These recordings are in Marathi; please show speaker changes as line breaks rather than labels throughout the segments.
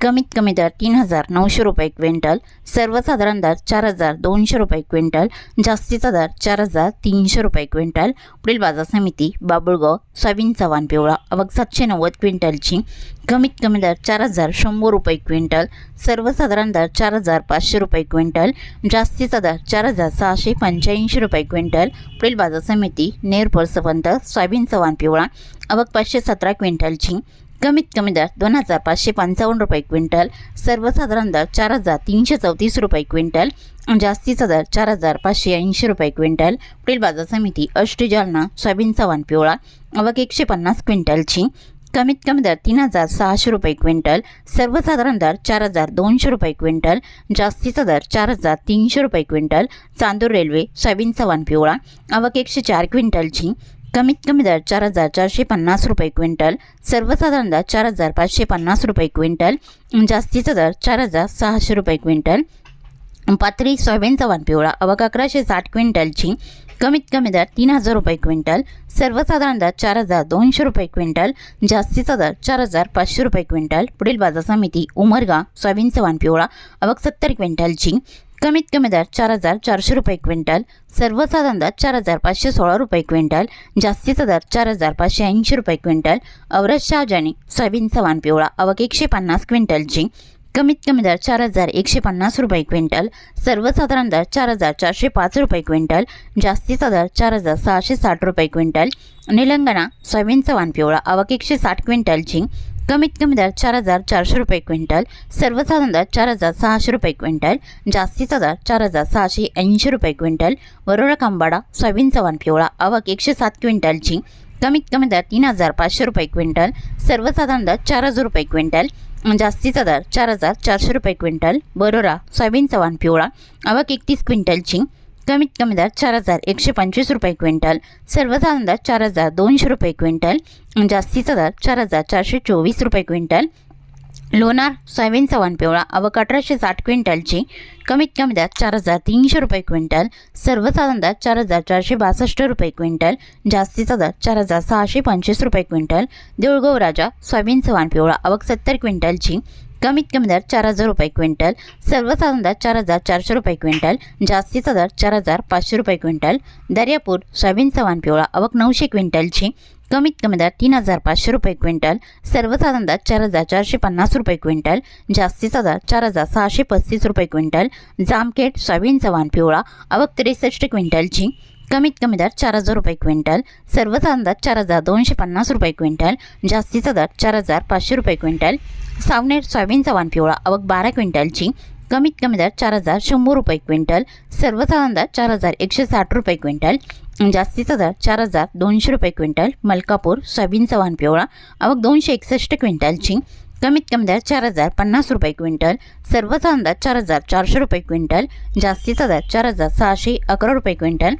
कमीत कमी दर तीन हजार नऊशे रुपये क्विंटल सर्वसाधारण दर चार हजार दोनशे रुपये क्विंटल जास्तीचा दर चार हजार तीनशे रुपये क्विंटल. पुढील बाजार समिती बाबुळगाव सोयाबीन चव्हाण पिवळा आवक सातशे नव्वद क्विंटलची. कमीत कमी दर चार हजार शंभर रुपये क्विंटल सर्वसाधारण दर चार हजार पाचशे रुपये क्विंटल जास्तीचा दर चार हजार सहाशे पंच्याऐंशी रुपये क्विंटल. पुढील बाजार समिती नेर पर्सपंत सोयाबीन चव्हाण पिवळा आवक पाचशे सतरा क्विंटलची. कमीत कमी दर दोन हजार पाचशे पंचावन्न रुपये क्विंटल सर्वसाधारण दर चार हजार तीनशे चौतीस रुपये क्विंटल जास्तीचा दर चार हजार पाचशे ऐंशी रुपये क्विंटल. पुढील बाजार समिती अष्टी जालना सोयाबीनचा वाण पिवळा अवघ एकशे पन्नास क्विंटलची. कमीत कमी दर तीन हजार सहाशे रुपये क्विंटल सर्वसाधारण दर चार हजार दोनशे रुपये क्विंटल जास्तीचा दर चार हजार तीनशे रुपये क्विंटल. चांदूर रेल्वे सोयाबीनचा वाण पिवळा आवक एकशे चार क्विंटलची. कमीत कमी दर चार हजार चारशे पन्नास रुपये क्विंटल सर्वसाधारण दर चार हजार पाचशे पन्नास रुपये क्विंटल जास्तीचा दर चार हजार सहाशे रुपये क्विंटल. पात्री सोयाबीनचा वानपिवळा पिवळा अकराशे साठ क्विंटलची कमीत कमी दर तीन हजार रुपये क्विंटल सर्वसाधारण दर चार हजार दोनशे रुपये क्विंटल जास्तीचा दर चार हजार पाचशे रुपये क्विंटल. पुढील बाजार समिती उमरगा सोयाबीनचा वानपिवळा पिवळा अवक सत्तर क्विंटलची कमीत कमी दर चार हजार चारशे रुपये क्विंटल सर्वसाधारण दर चार हजार पाचशे सोळा रुपये क्विंटल जास्तीचा दर चार हजार पाचशे ऐंशी रुपये क्विंटल अवरज शहाजानी सोयाबीनचा वाण पिवळा अवक एकशे पन्नास क्विंटलची कमीत कमी दर चार हजार एकशे पन्नास रुपये क्विंटल सर्वसाधारण दर चार हजार चारशे पाच रुपये क्विंटल जास्तीचा दर चार हजार सहाशे साठ रुपये क्विंटल निलंगणा सोयाबीनचा वाण पिवळा अवक एकशे साठ क्विंटलची कमीत कमी दर चार हजार चारशे रुपये क्विंटल सर्वसाधारण दर चार हजार सहाशे रुपये क्विंटल जास्तीचा दर चार हजार सहाशे ऐंशी रुपये क्विंटल वरोडा कांबाडा सोयाबीन चव्हाण पिवळा आवक एकशे सात क्विंटलची कमीत कमी दर तीन हजार पाचशे रुपये क्विंटल सर्वसाधारण दर चार हजार रुपये क्विंटल जास्तीचा दर चार हजार चारशे रुपये क्विंटल बरोरा सोयाबीन चव्हाण पिवळा आवक एकतीस क्विंटलची कमीत कमी दर चार हजार एकशे पंचवीस रुपये क्विंटल. सर्वसाधारण दर चार हजार दोनशे रुपये क्विंटल. जास्तीचा दर चार हजार चारशे चोवीस रुपये क्विंटल. लोणार सोयाबीन सवान पिवळा आवक अठराशे साठ क्विंटलची कमीत कमी दर चार हजार तीनशे रुपये क्विंटल. सर्वसाधारण दर चार हजार चारशे बासष्ट रुपये क्विंटल. जास्तीचा दर चार हजार सहाशे पंचवीस रुपये क्विंटल. देऊळगाव राजा सोयाबीन सवान पिवळा आवक सत्तर क्विंटलची कमीत कमी दर चार हजार रुपये क्विंटल सर्वसाधारण दर चार हजार चारशे रुपये क्विंटल जास्तीचा दर चार हजार पाचशे रुपये क्विंटल दर्यापूर सोयाबीन वाण पिवळा आवक नऊशे क्विंटलची कमीत कमी दर तीन हजार पाचशे रुपये क्विंटल सर्वसाधारण दर चार हजार चारशे पन्नास रुपये क्विंटल जास्तीचा दर चार हजार सहाशे पस्तीस रुपये क्विंटल जामखेड सोयाबीन वाण पिवळा आवक त्रेसष्ट क्विंटलची कमीत कमी दर चार हजार रुपये क्विंटल सर्वसाधारण दर चार हजार दोनशे पन्नास रुपये क्विंटल जास्तीचा दर चार हजार पाचशे रुपये क्विंटल. सावनेर सोयाबीनचा वाण पिवळा अवघ बारा क्विंटलची कमीत कमी दर चार हजार शंभर रुपये क्विंटल सर्वसाधारण दर चार हजार एकशे साठ रुपये क्विंटल जास्तीचा दर चार हजार दोनशे रुपये क्विंटल मलकापूर सोयाबीनचा वाण पिवळा अवघ दोनशे एकसष्ट क्विंटलची कमीत कमी दर चार हजार पन्नास रुपये क्विंटल सर्वसाधारण दर चार हजार चारशे रुपये क्विंटल जास्तीचा दर चार हजार सहाशे अकरा रुपये क्विंटल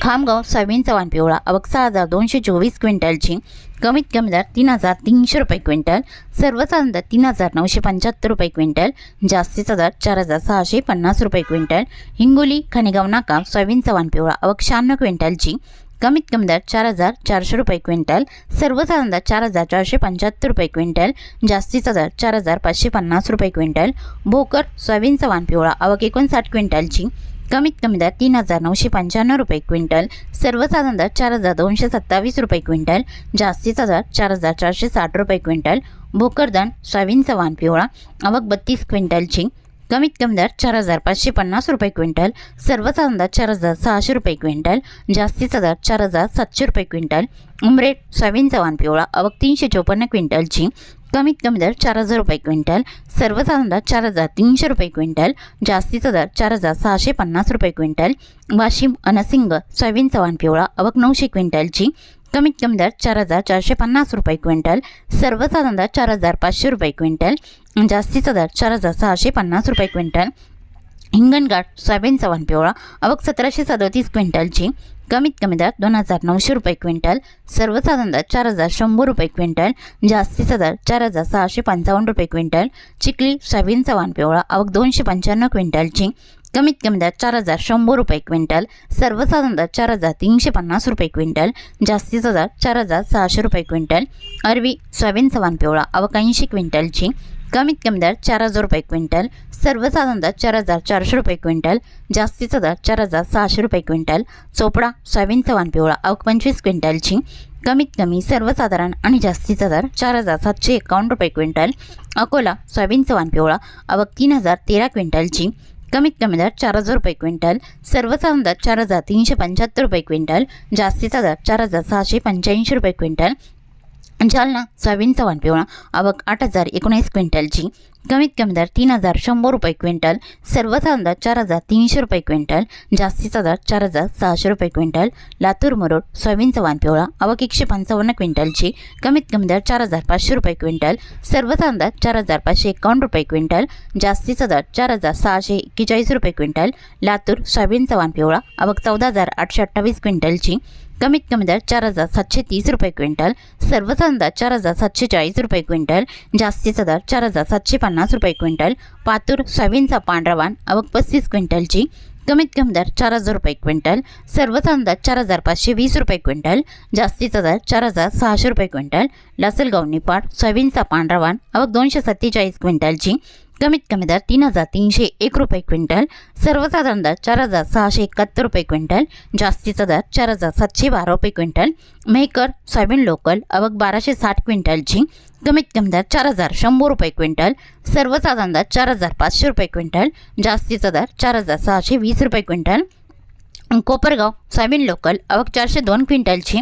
खामगाव सोयाबीनचा वाण पिवळा. आवक सहा हजार दोनशे चोवीस क्विंटलची. कमीत कमी दर तीन हजार तीनशे रुपये क्विंटल. सर्वसाधारण दर तीन हजार नऊशे पंच्याहत्तर रुपये क्विंटल. जास्तीचा दर चार हजार सहाशे पन्नास रुपये क्विंटल. हिंगोली खनेगाव नाका सोयाबीनचा वाण पिवळा. आवक शहाण्णव क्विंटलची. कमीत कमी दर चार हजार चारशे रुपये क्विंटल. सर्वसाधारण दर चार हजार चारशे पंच्याहत्तर रुपये क्विंटल. जास्तीचा दर चार हजार पाचशे पन्नास रुपये क्विंटल. भोकर सोयाबीनचा वाण पिवळा. आवक एकोणसाठ क्विंटलची. कमीत कमी दर तीन हजार नऊशे पंच्याण्णव रुपये क्विंटल सर्वसाधारण दर चार हजार दोनशे सत्तावीस रुपये क्विंटल जास्तीचा दर चार हजार चारशे साठ रुपये क्विंटल भोकरदन सोयाबीन चव्हाण पिवळा आवक बत्तीस क्विंटलची कमीत कमी दर चार हजार पाचशे पन्नास रुपये क्विंटल सर्वसाधारण दर चार हजार सहाशे रुपये क्विंटल जास्तीचा दर चार हजार सातशे रुपये क्विंटल उमरेट सोयाबीन चव्हाण पिवळा आवक तीनशे चोपन्न क्विंटलची कमीत कमी दर चार हजार रुपये क्विंटल सर्वसाधारण दर चार हजार तीनशे रुपये क्विंटल जास्तीचा दर चार हजार सहाशे पन्नास रुपये क्विंटल वाशिम अनसिंग सोयाबीन चव्हाण पिवळा अवक नऊशे क्विंटलची कमीत कमी दर चार हजार चारशे पन्नास रुपये क्विंटल सर्वसाधारण दर चार हजार पाचशे रुपये क्विंटल जास्तीचा दर चार हजार सहाशे पन्नास रुपये क्विंटल हिंगणघाट सोयाबीन चव्हाण पिवळा अवक सतराशे सदोतीस क्विंटलची कमीत कमी दर दोन हजार नऊशे रुपये क्विंटल सर्वसाधारण दर चार हजार शंभर रुपये क्विंटल जास्तीचा दर चार हजार सहाशे पंचावन्न रुपये क्विंटल चिखली सोयाबीन चव्हाण पिवळा आवक दोनशे पंच्याण्णव क्विंटलची कमीत कमी दर चार हजार शंभर रुपये क्विंटल सर्वसाधारण दर चार हजार तीनशे पन्नास रुपये क्विंटल जास्तीचा दर चार हजार सहाशे रुपये क्विंटल अरवी सोयाबीन चव्हाण पिवळा अवक ऐंशी क्विंटलची कमीत कमी दर चार हजार रुपये क्विंटल सर्वसाधारण दर चार हजार चारशे रुपये क्विंटल जास्तीचा दर चार हजार सहाशे रुपये क्विंटल चोपडा सोयाबीनचा वान पिवळा अवक पंचवीस क्विंटलची कमीत कमी सर्वसाधारण आणि जास्तीचा दर चार हजार सातशे एकावन्न रुपये क्विंटल अकोला सोयाबीनचा वान पिवळा अवक तीन हजार तेरा क्विंटलची कमीत कमी दर चार हजार रुपये क्विंटल सर्वसाधारण दर चार हजार तीनशे पंच्याहत्तर रुपये क्विंटल जास्तीचा दर चार हजार सहाशे पंच्याऐंशी रुपये क्विंटल जालना सोयाबीन चव्हाण पिवळा. आवक आठ हजार एकोणीस क्विंटलची कमीत कमी दर तीन हजार शंभर रुपये क्विंटल. सर्वसाधारण दर चार हजार तीनशे रुपये क्विंटल. जास्तीचा दर चार हजार सहाशे रुपये क्विंटल. लातूर मरोड सोयाबीन चव्हाण पिवळा. आवक एकशे पंचावन्न क्विंटलची कमीत कमी दर चार हजार पाचशे रुपये क्विंटल. सर्वसाधारण दर चार हजार पाचशे एकावन्न रुपये क्विंटल. जास्तीचा दर चार हजार सहाशे एक्केचाळीस रुपये क्विंटल. लातूर सोयाबीन चव्हाण पिवळा. आवक चौदा हजार आठशे अठ्ठावीस क्विंटलची कमीत कमी दर चार हजार सातशे तीस रुपये क्विंटल सर्वसाधारण दर चार हजार सातशे चाळीस रुपये क्विंटल जास्तीचा दर चार हजार सातशे पन्नास रुपये क्विंटल पातूर सोयाबीनचा पांढरा वाण अवक पस्तीस क्विंटलची कमीत कमी दर चार हजार रुपये क्विंटल सर्वसाधारण दर चार हजार पाचशे वीस रुपये क्विंटल जास्तीचा दर चार हजार सहाशे रुपये क्विंटल लासलगाव निपाड सोयाबीनचा पांढरा वाण दोनशे सत्तेचाळीस क्विंटलची कमीत कमी दर तीन हजार तीनशे एक रुपये क्विंटल सर्वसाधारण दर चार हजार सहाशे एकाहत्तर रुपये क्विंटल जास्तीचा दर चार हजार सातशे बारा रुपये क्विंटल मेहकर सोयाबीन लोकल अवक बाराशे साठ क्विंटलची कमीत कमी दर चार हजार शंभर रुपये क्विंटल सर्वसाधारण दर चार हजार पाचशे रुपये क्विंटल जास्तीचा दर चार हजार सहाशे वीस रुपये क्विंटल कोपरगाव सोयाबीन लोकल अवक चारशे दोन क्विंटलची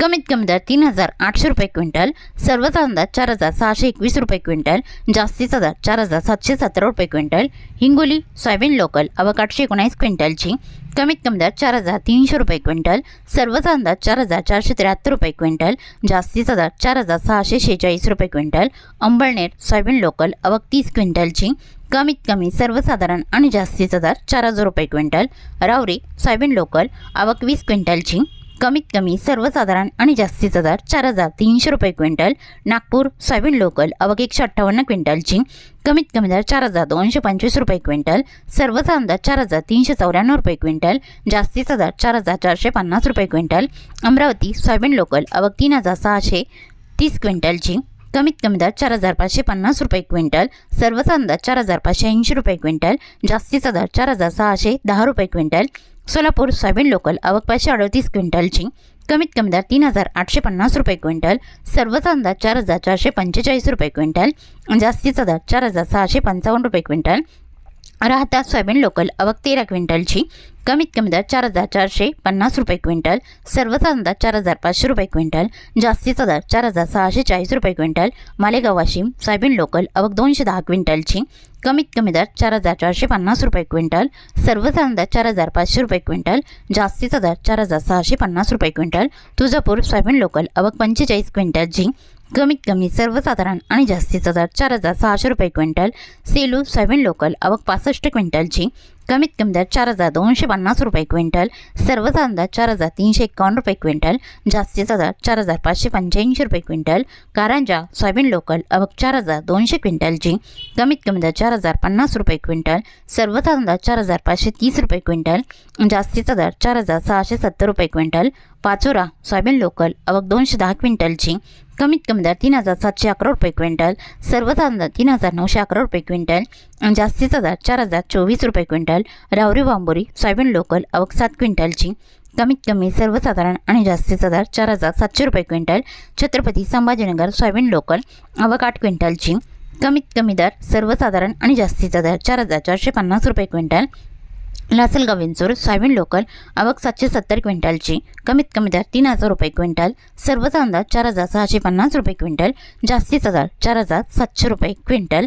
कमीत कमी दर तीन हजार आठशे रुपये क्विंटल सर्वसाधारण दर चार हजार सहाशे एकवीस रुपये क्विंटल जास्तीचा दर चार हजार सातशे सतरा रुपये क्विंटल. हिंगोली सोयाबीन लोकल अवक आठशे एकोणीस क्विंटलची कमीत कमी दर चार हजार तीनशे रुपये क्विंटल सर्वसाधारण दर चार हजार चारशे त्र्याहत्तर रुपये क्विंटल जास्तीचा दर चार हजार सहाशे शेहेचाळीस रुपये क्विंटल. अंबळनेर सोयाबीन लोकल अवक तीस क्विंटलची कमीत कमी सर्वसाधारण आणि जास्तीचा दर चार हजार रुपये क्विंटल. रावरी सोयाबीन लोकल आवक वीस क्विंटलची कमीत कमी सर्वसाधारण आणि जास्तीचा दर चार हजार तीनशे रुपये क्विंटल नागपूर सोयाबीन लोकल अवक एकशे अठ्ठावन्न क्विंटलची कमीत कमी दर चार हजार दोनशे पंचवीस रुपये क्विंटल सर्वसाधारण दर चार हजार तीनशे चौऱ्याण्णव रुपये क्विंटल जास्तीचा दर चार हजार चारशे पन्नास रुपये क्विंटल अमरावती सोयाबीन लोकल अवघ तीन हजार सहाशे तीस क्विंटलची कमीत कमी दर चार हजार पाचशे पन्नास रुपये क्विंटल सर्वसाधारण दर चार हजार पाचशे ऐंशी रुपये क्विंटल जास्तीचा दर चार हजार सहाशे दहा रुपये क्विंटल सोलापूर सोयाबीन लोकल आवक पाचशे अडतीस क्विंटलची कमीत कमी दर तीन हजार आठशे पन्नास रुपये क्विंटल सर्वचा अंदाज चार हजार चारशे पंचेचाळीस रुपये क्विंटल जास्तीचा दर चार हजार सहाशे पंचावन्न रुपये क्विंटल राहतात सोयाबीन लोकल अवक तेरा क्विंटलची. कमीत कमी दर चार हजार चारशे पन्नास रुपये क्विंटल. सर्वसाधारण दर चार हजार पाचशे रुपये क्विंटल. जास्तीचा दर चार हजार सहाशे चाळीस रुपये quintal. Malegaon Washim soybean local अवक दोनशे दहा क्विंटलची. कमीत कमी दर चार हजार चारशे पन्नास रुपये क्विंटल. सर्वसाधारण दर चार हजार पाचशे रुपये क्विंटल. जास्तीचा दर चार हजार सहाशे पन्नास रुपये क्विंटल. तुळजापूर सोयाबीन लोकल अवक पंचेचाळीस क्विंटलची. कमीत कमी सर्वसाधारण आणि जास्तीचा दर चार हजार सहाशे रुपये क्विंटल. सेलू सोयाबीन लोकल अवक पासष्ट क्विंटलची. कमीत कमी दर चार हजार दोनशे पन्नास रुपये क्विंटल. सर्वसाधारण दर चार हजार तीनशे एकावन्न रुपये क्विंटल. जास्तीचा दर चार हजार पाचशे पंच्याऐंशी रुपये क्विंटल. कारंजा सोयाबीन लोकल अवक चार हजार दोनशे क्विंटलची. कमीत कमी दर चार हजार पन्नास रुपये क्विंटल. सर्वसाधारण दर चार हजार पाचशे तीस रुपये क्विंटल. जास्तीचा दर चार हजार सहाशे सत्तर रुपये क्विंटल. पाचोरा सोयाबीन लोकल अवक दोनशे दहा क्विंटलची कमीत कमी दर तीन हजार सातशे अकरा रुपये क्विंटल सर्वसाधारण दर तीन हजार नऊशे अकरा रुपये क्विंटल जास्तीचा दर चार हजार चोवीस रुपये क्विंटल रावरी बांबोरी सोयाबीन लोकल अवक सात क्विंटलची कमीत कमी सर्वसाधारण आणि जास्तीचा दर चार हजार सातशे रुपये quintal Chhatrapati Sambhajinagar soybean local आवक आठ क्विंटलची कमीत कमी दर सर्वसाधारण आणि जास्तीचा दर चार हजार चारशे पन्नास रुपये quintal Lasalgaon Vinchur soybean local आवक सातशे सत्तर क्विंटलची. कमीत कमी दर तीन हजार रुपये क्विंटल. सर्वचा अंदाज चार हजार सहाशे पन्नास रुपये क्विंटल. जास्तीचा दर चार हजार सातशे रुपये क्विंटल.